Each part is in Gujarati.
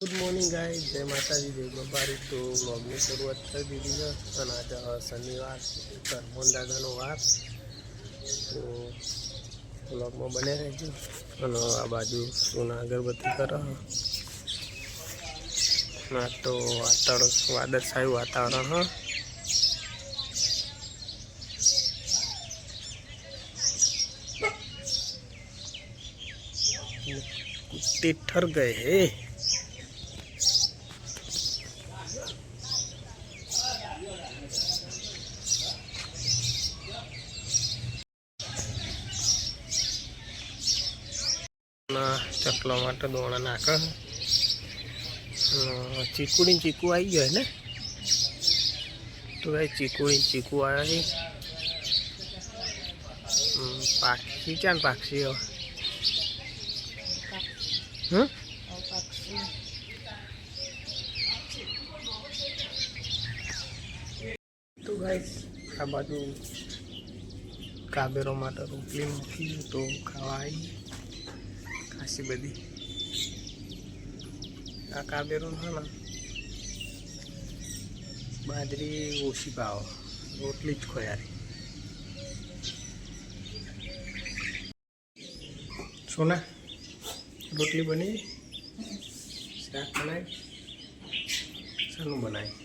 ગુડ મોર્નિંગ ગાય જય માતાજી જય બાબારી તો વ્લોગની શરૂઆત કરી દીધી છે અને આજે હવે શનિવાર કરમોન દાદાનો વાર તો વ્લોગમાં બને રહેજો અને આ બાજુ સોના અગરબત્તી કરો ના તો વાતાવરણ વાદળછાયું વાતાવરણ હા कुत्ते ठर गए हैं ના ચકલા માટે દોણા નાખે અને ચીકુડી ને ચીકુ આવી ગયો ને તો ભાઈ ચીકુડી ને ચીકુ આવ્યા છે હમ, પાક્ષી ક્યાં પાક્ષી હવે હમ તો ભાઈ આ બાજુ કાબેરો માટે રોટલી મૂકી તો ખાવા આવી ખાસી બધી આ કાબેરું છે ને બાજરી ઓછી પાવો રોટલી જ ખોયારી સોના રોટલી બની શાક બનાવી શાનું બનાવી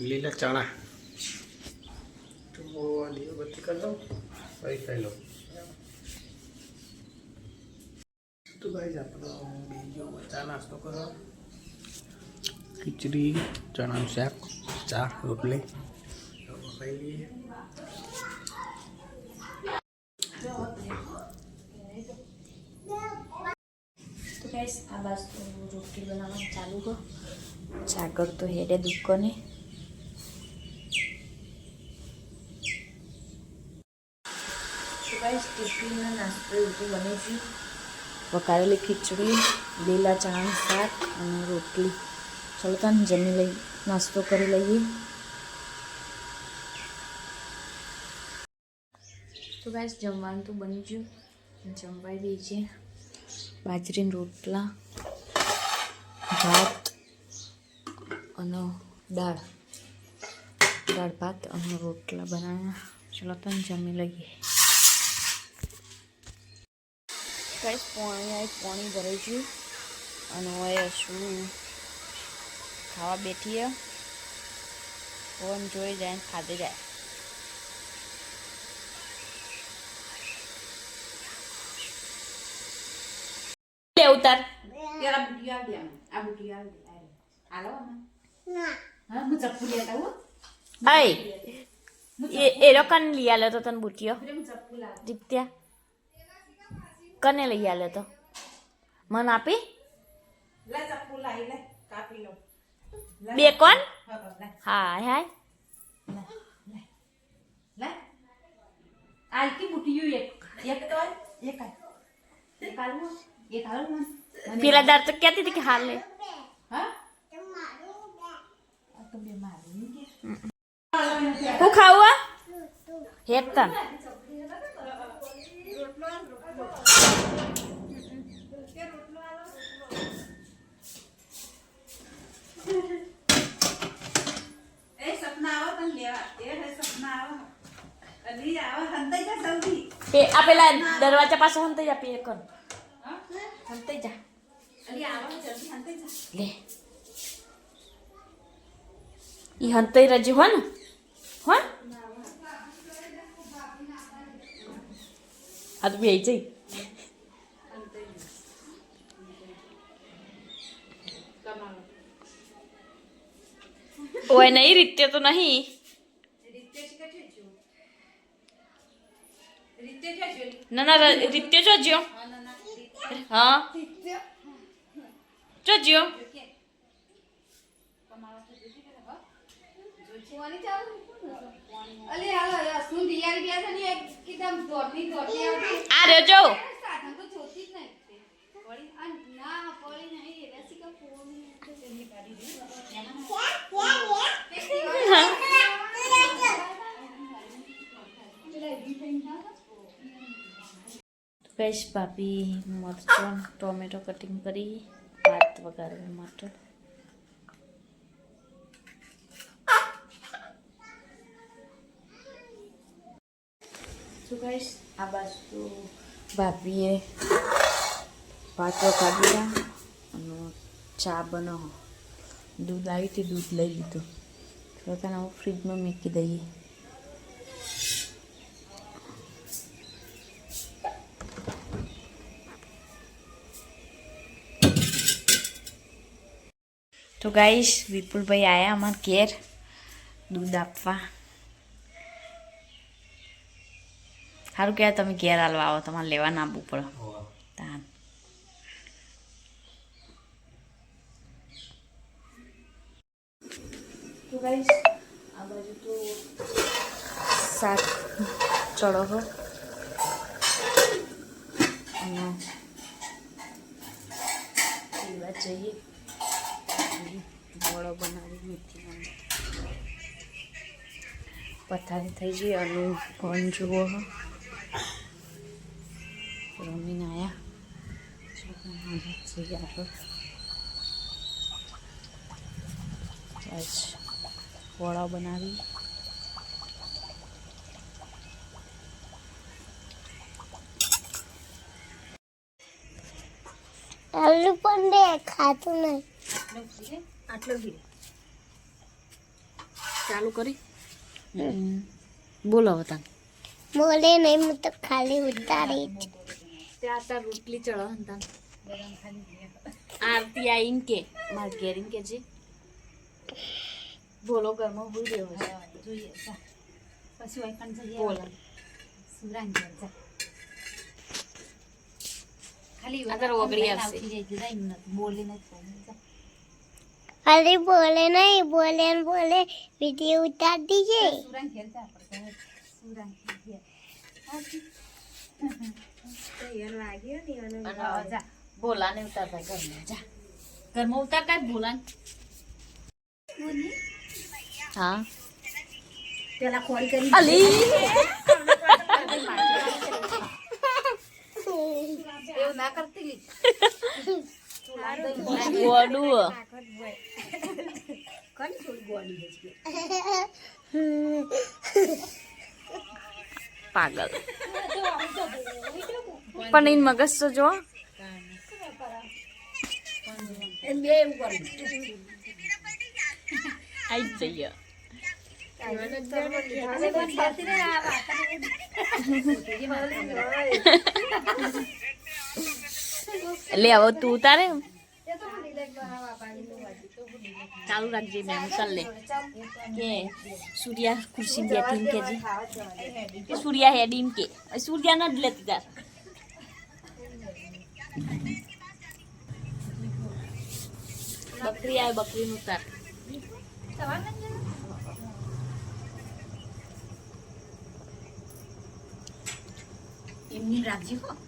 લીલા ચણા તો દીવાબત્તી કરી દઉં પછી ખાઈ લઉં તો ભાઈ આપણો બીજો ચા નાસ્તો કરો. ખીચડી ચણાનું શાક ચા રોટલી. ખાઈ લઈએ તો ગાઈસ આ બાજુ તો રોટલી બનાવવાનું ચાલુ કર. સાગર તો હેડે દુકાને. તો ગાઈસ ટિફિનનો નાસ્તો એવું બને છે. વઘારેલી ખીચડી, લીલા ચણાનું શાક અને રોટલી. ચલો તને જમી લઈ નાસ્તો કરી લઈએ. તો ગાઈસ, જમવાનું તો બની ગયું. જમવાય દઈએ છે. બાજરીના રોટલા, ભાત અને દાળ. દાળ, ભાત અને રોટલા બનાવ્યા. ચલો તને જમી લઈએ. કઈ પાણી આ પાણી ભરાઈ છે અને હવે શું ખાવા બેઠીએ ફોન જોઈ જાય ને ખાધે જાય. લે ઉતાર. હા હું ચપ્પુ લેતા હું. અય એ એ લોકોને લઈ આલ્યો તો તને ચપ્પુ દીપ્ત્યા. કને લઈ આલે તો? મન આપી? બે કોણ? હા હાય. પેલા દાર તો કહેતી હતી કે હાલ લે. હા? ખાવું આ હેત તન એ સપના આવો તને લેવા એ હે સપના આવો અલી આવો હંતાઈ જા જલ્દી પે આ પેલા દરવાજા પાસે હંતાઈ જા પે કોણ હા હંતાઈ જા લે ઈ હંતાઈ રજી હો ને હો આ તો બે જઈ ઓય નહીં રીતે તો નહીં રીતે જ કે છે રીતે જ છે ના ના ર- રીતે જોજો હા. ના ના રીતે હા જોજો અલે હાલો યાર શું દિયારી બે છે ને એકદમ દોડતી દોડતી આવતી આ રહ્યો જો સાધન તો જોતી જ નહીં પડી આ ના પડી નહીં રસી કા ફોન તેની ગાડી દે ગેસ ભાભી મરચાં ટોમેટો કટિંગ કરી ભાત વગાડવા માટે શું કહીશ આ બાજુ ભાભીએ ભાત વગાડ્યા અને ચા બનાવો દૂધ આવી હતી દૂધ લઈ લીધું તો હું ફ્રીજમાં મૂકી દઈએ તો ગાઈશ વિપુલભાઈ આવ્યા અમારા ઘેર. દૂધ આપવા. સારું કહેવાય તમે ઘેર હાલવા આવો તમારે લેવા ના આવવું પડે. તાન. તો ગાઈશ આ બાજુ તો શાક ચડો અને પીવા જઈએ. વડો બનાવી મીઠી પથારી થઈ ગઈ અને પણ જુઓ. રમીને આવ્યા બસ વડા બનાવી. આલુ પણ દેખાતું નહીં. આટલો ઘી ચાલુ કરી. બોલો હવે તમે બોલે નહીં હું તો ખાલી ઉતારી જ. ત્યાં તાર રોટલી ચડો તાન. આરતી આઈને કે માર ઘેરીને કે છે બોલો ઘરમાં હોઈ રહ્યો જોઈએ જા. પછી વાઈકણ જઈએ. બોલો. સુરાન ઘેર જા. ખાલી આ ઓગળી આવશે. જા. બોલી નથી ખાલી બોલે નહીં બોલે ને બોલે. વીડિયો ઉતાર દીજે. બોલા ને ઉતારતા ઘરમાં જા. ઘરમાં ઉતારતા બોલા હા. પેલા ખોરી કરી. અલી! એવું ના કરતી. ગોડું. પાગલ. પણ એ મગજ તો જો. આઈ જઈએ. એટલે હવે તું ઉતારે ચાલુ રાખજે મેં ચાલ લે કે સૂર્યા ખુરશી બેઠી કે જી કે સૂર્યા હેડીમ કે સૂર્યા ન જ લેતી તાર બકરી આવે બકરી નું તાર એમની રાખજી હો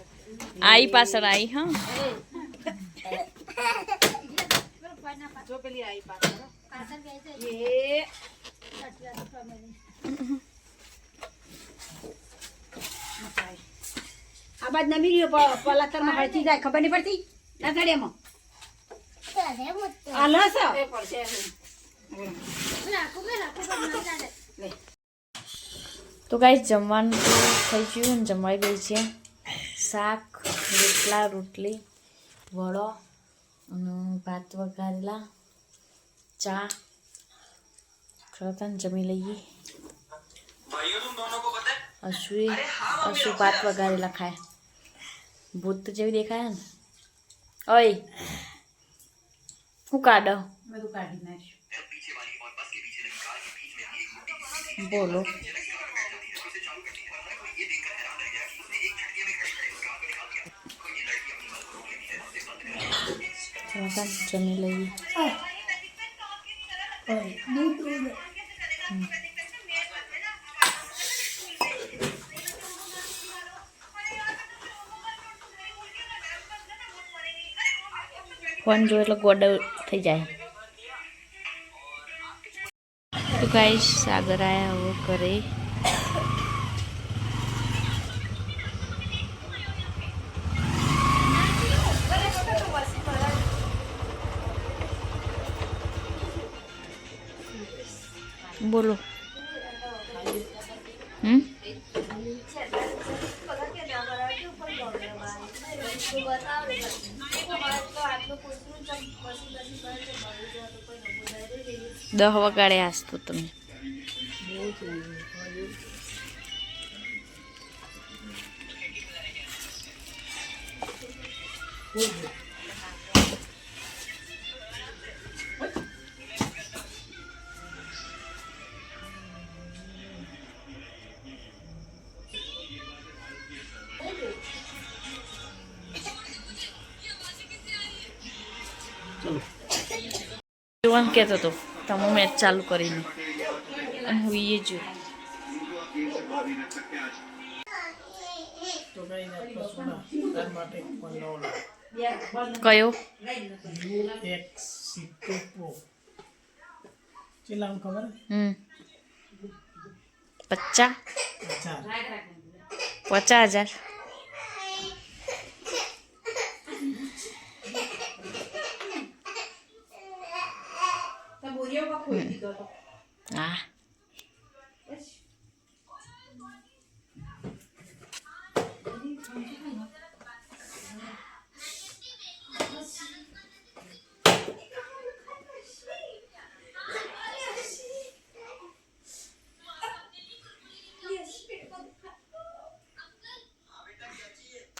આઈ પાછળ આઈ, હા. એ આ બાદ નમી રહ્યો પલાતરમાં હળતી ખબર નહીં પડતી તળિયામાં આ લસ તો ગાઈસ જમવાનું તો થઈ ગયું જમાઈ ગઈ છે. શાક રોટલા રોટલી વડો અને ભાત વઘારેલા ચા ખરતન જમી લઈએ અશુએ અશુ ભાત વઘારેલા ખાય ભૂત તો જેવી દેખાય ને ઓય હું કાઢો બધું કાઢી નાખ્યું બોલો ચલો તાન જમી લઈએ હમ. ફોન જો એટલે ગોડ થઈ જાય તો ગાઈશ સાગર આયા હવે કરે બોલો. હમ? દહ વગાડે આજ તો તમે. જોવાનું કહેતો હતો તમે મેચ ચાલુ કરીને અને હું એ ફોન લાવો કયો? પચાસ હજાર હા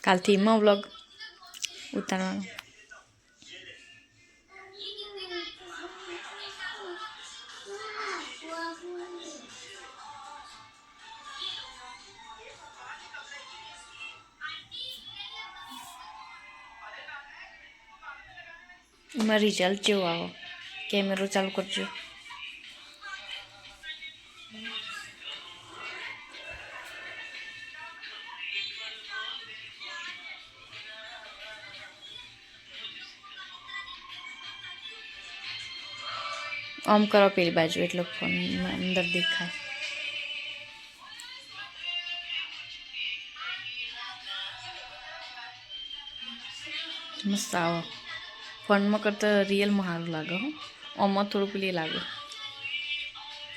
કાલથી એમાં વ્લોગ ઉતારવાનો એમાં રિઝલ્ટ જેવો આવો. કેમેરો ચાલુ કરજો. આમ કરો પેલી બાજુ, એટલે ફોન અંદર દેખાય. મસ્ત આવો. ફોનમાં કરતાં રિયલમાં સારું લાગે હો. આમાં થોડું પેલી લાગે.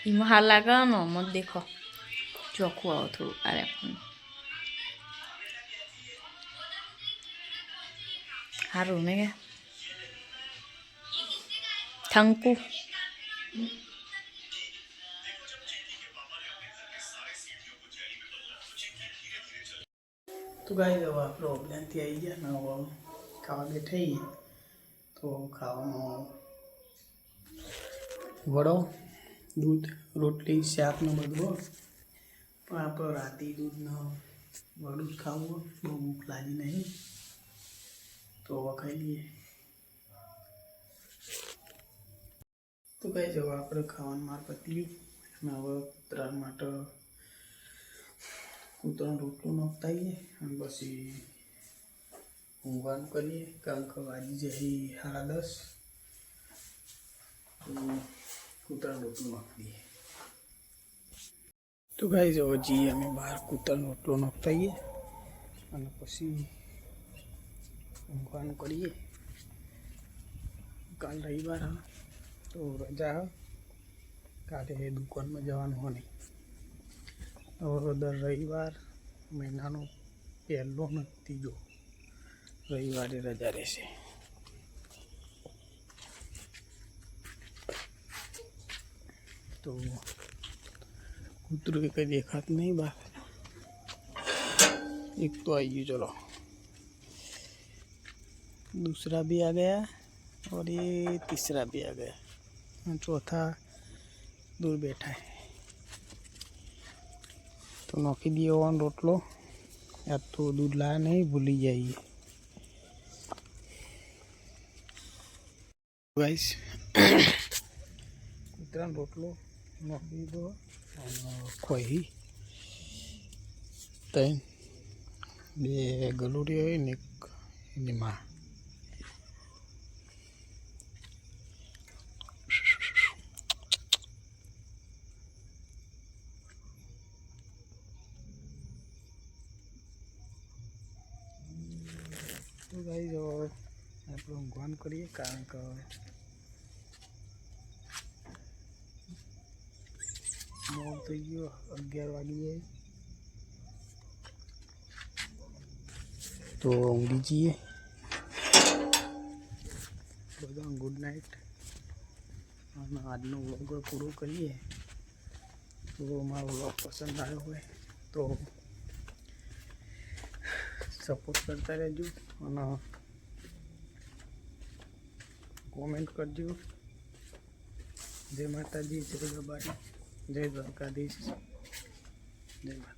એમાં સારું લાગે ને, આમાં દેખો. ચોખ્ખું આવો થોડું આ ફોન. સારું ને કે? થંકુ. તો ગાઈ હવે આપણો અભિયાનથી આવી ગયા ને હવે ખાવા બેઠાઈએ તો ખાવામાં વડો, દૂધ, રોટલી શાકનો બધું પણ આપણે રાતે દૂધનો વડું જ ખાવું બહુ ભૂખ લાગી નહીં. તો ખાઈ લઈએ. તો કઈ જવા આપણે ખાવાનું માર પતલ્યું અને હવે ત્રણ માટે કૂતરાનો રોટલો નાખતાઈએ અને પછી ઊંઘવાનું કરીએ. કારણ કે વાગી જાય સાડા દસ. તો કૂતરાનો રોટલો નાખી દઈએ તો ગાઈ જવો જઈએ અમે બહાર કૂતરાનો રોટલો નાખતાઈએ અને પછી ઊંઘવાનું કરીએ. કાલ રવિવાર હા. તો રજા હા કાલે દુકાનમાં જવાનું હોય નહીં હવે દર રવિવાર મહિનાનો પહેલો ને ત્રીજો રવિવારે રજા રહેશે તો કૂતરું કંઈ દેખાતું નહીં બહાર એક તો આવી ગયું ચલો दूसरा भी आ गया और ये तीसरा भी आ गया और चौथा दूर बैठा है તો નોખી દઈએ ઓન રોટલો યાદ તો દૂધ લાયા નહીં ભૂલી જઈએ ગાઈસ કૂતરાનો રોટલો નાખી દીધો અને ખોઈ ત્રણ બે ગલુડી હોય ને એક એની માં તો જો આપણે ઊંઘવાનું કરીએ, કારણ કે મોડ થઈ ગયો, અગિયાર વાગી તો ઊંઘી જઈએ. બધા ગુડ નાઇટ અને આજનો વ્લોગ પૂરો કરીએ. તો મારો વ્લોગ પસંદ આવ્યો હોય તો સપોર્ટ કરતા રહેજો અને કોમેન્ટ કરજો જય માતાજી જય ગબારી જય દ્વારકાધીશ જય માતા